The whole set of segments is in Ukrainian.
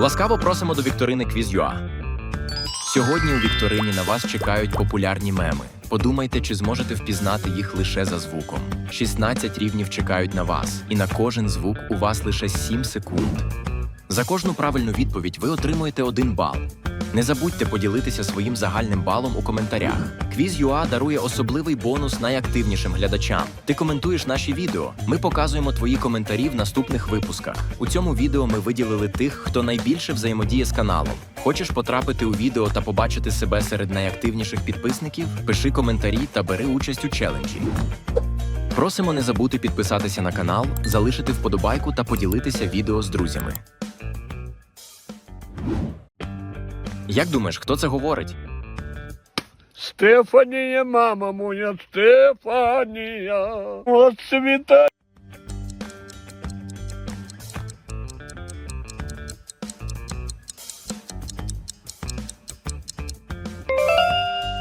Ласкаво просимо до вікторини Квізюа. Сьогодні у вікторині на вас чекають популярні меми. Подумайте, чи зможете впізнати їх лише за звуком. 16 рівнів чекають на вас, і на кожен звук у вас лише 7 секунд. За кожну правильну відповідь ви отримуєте один бал. Не забудьте поділитися своїм загальним балом у коментарях. Quiz.ua дарує особливий бонус найактивнішим глядачам. Ти коментуєш наші відео. Ми показуємо твої коментарі в наступних випусках. У цьому відео ми виділили тих, хто найбільше взаємодіє з каналом. Хочеш потрапити у відео та побачити себе серед найактивніших підписників? Пиши коментарі та бери участь у челенджі. Просимо не забути підписатися на канал, залишити вподобайку та поділитися відео з друзями. Як думаєш, хто це говорить? Стефанія, мама моя, Стефанія, от світа.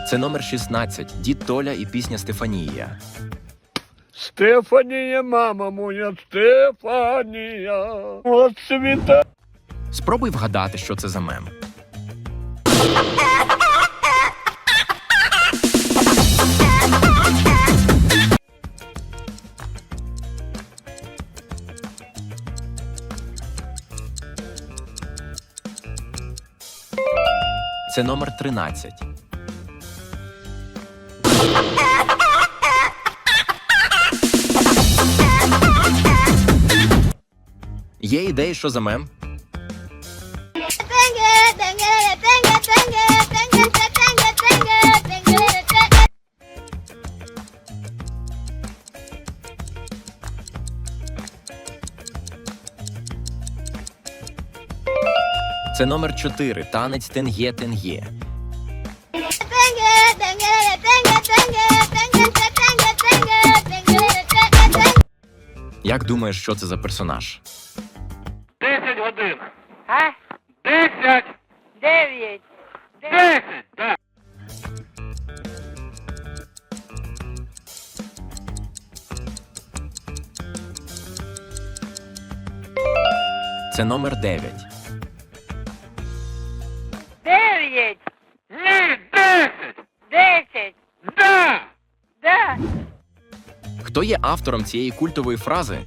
Це номер 16, дід Толя і пісня Стефанія. Стефанія, мама моя, Стефанія, от світа. Спробуй вгадати, що це за мем. Це номер 13. Є ідеї, що за мем? Це номер 4. Танець тенге тенге. Як думаєш, що це за персонаж? Десять годин. А? Десять. Дев'ять. Десять. Так. Це номер 9. Дев'ять. Ні, десять. Десять. Да. Да. Хто є автором цієї культової фрази?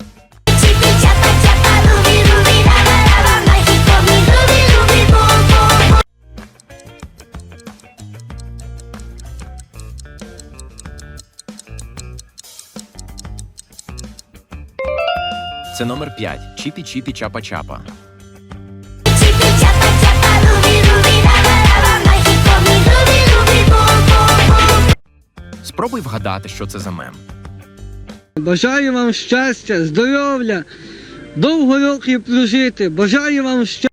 Це номер 5. Чіпі Спробуй вгадати, що це за мем. Бажаю вам щастя, здоров'я, довго років прожити. Бажаю вам щастя.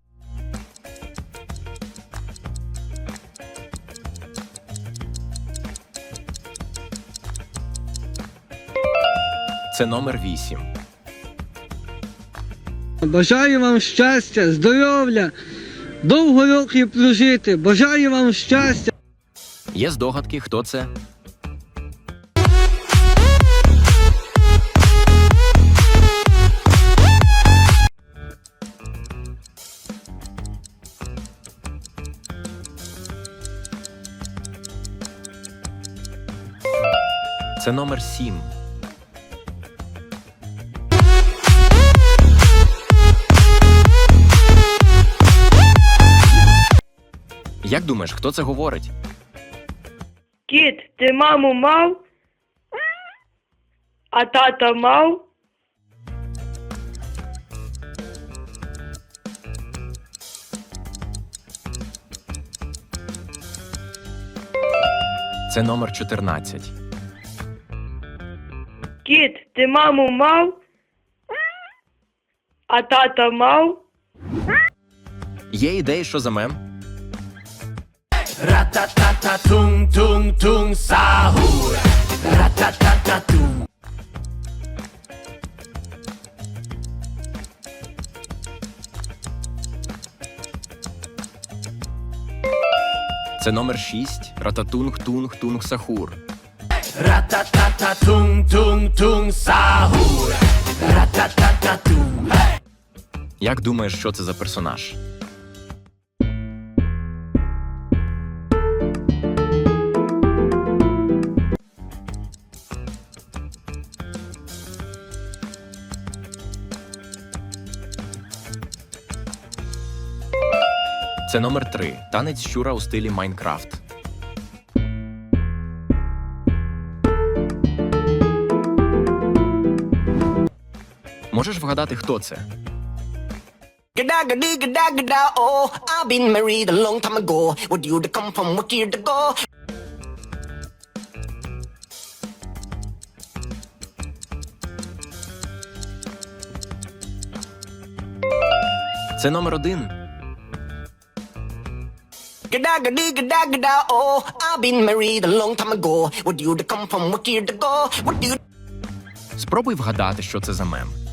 Це номер 8. Бажаю вам щастя, здоров'я, довго років прожити. Бажаю вам щастя. Є здогадки, хто це? Це номер 7. Як думаєш, хто це говорить? Кіт, ти маму мав? А тата мав? Це номер 14. Кіт, ти маму мав? А тата мав? Є ідеї, що за мем? Це номер 6. Рататунг тунг тунг сахур. Як думаєш, що це за персонаж? Це номер 3. Танець щура у стилі Майнкрафт. From what year to go Would you Спробуй вгадати, що це за мем.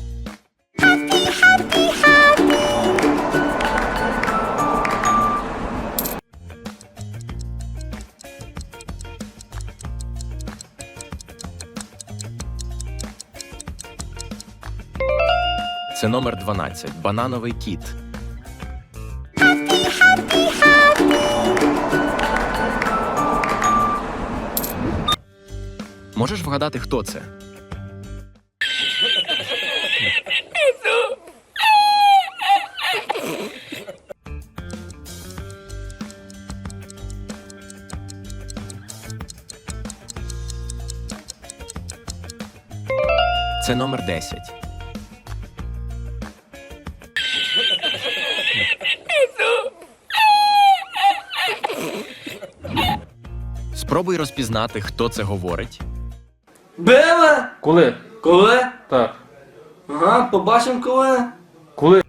Це номер 12. Банановий кіт. Можеш вгадати, хто це? Це номер 10. Спробуй розпізнати, хто це говорить. Биве? Коли? Коли? Так. Ага, побачимо коли. Коли?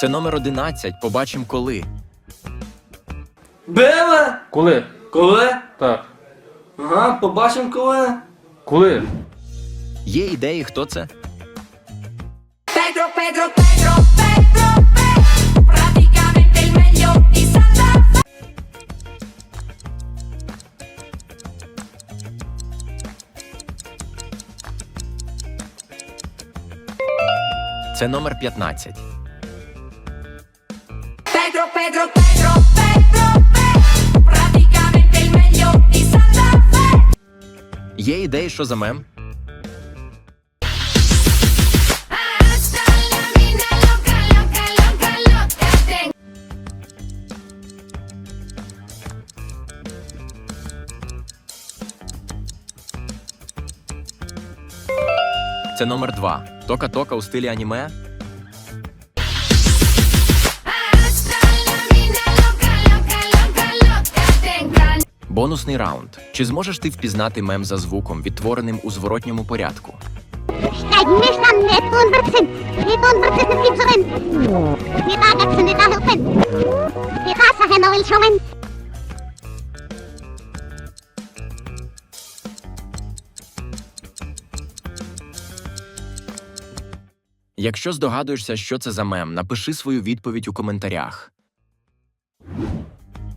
Це номер 11. Побачимо коли. Биве? Коли? Коли? Так. Ага, побачимо коли. Коли? Є ідеї, хто це? Pedro, Pedro, Pedro, Pedro, Pedro, praticamente il meglio di Santa Fe. Це номер 15. Pedro, Pedro, Pedro, Pedro, Є ідеї, що за мем? Це номер 2. Тока-тока у стилі аніме. Бонусний раунд. Чи зможеш ти впізнати мем за звуком, відтвореним у зворотньому порядку? Якщо здогадуєшся, що це за мем, напиши свою відповідь у коментарях.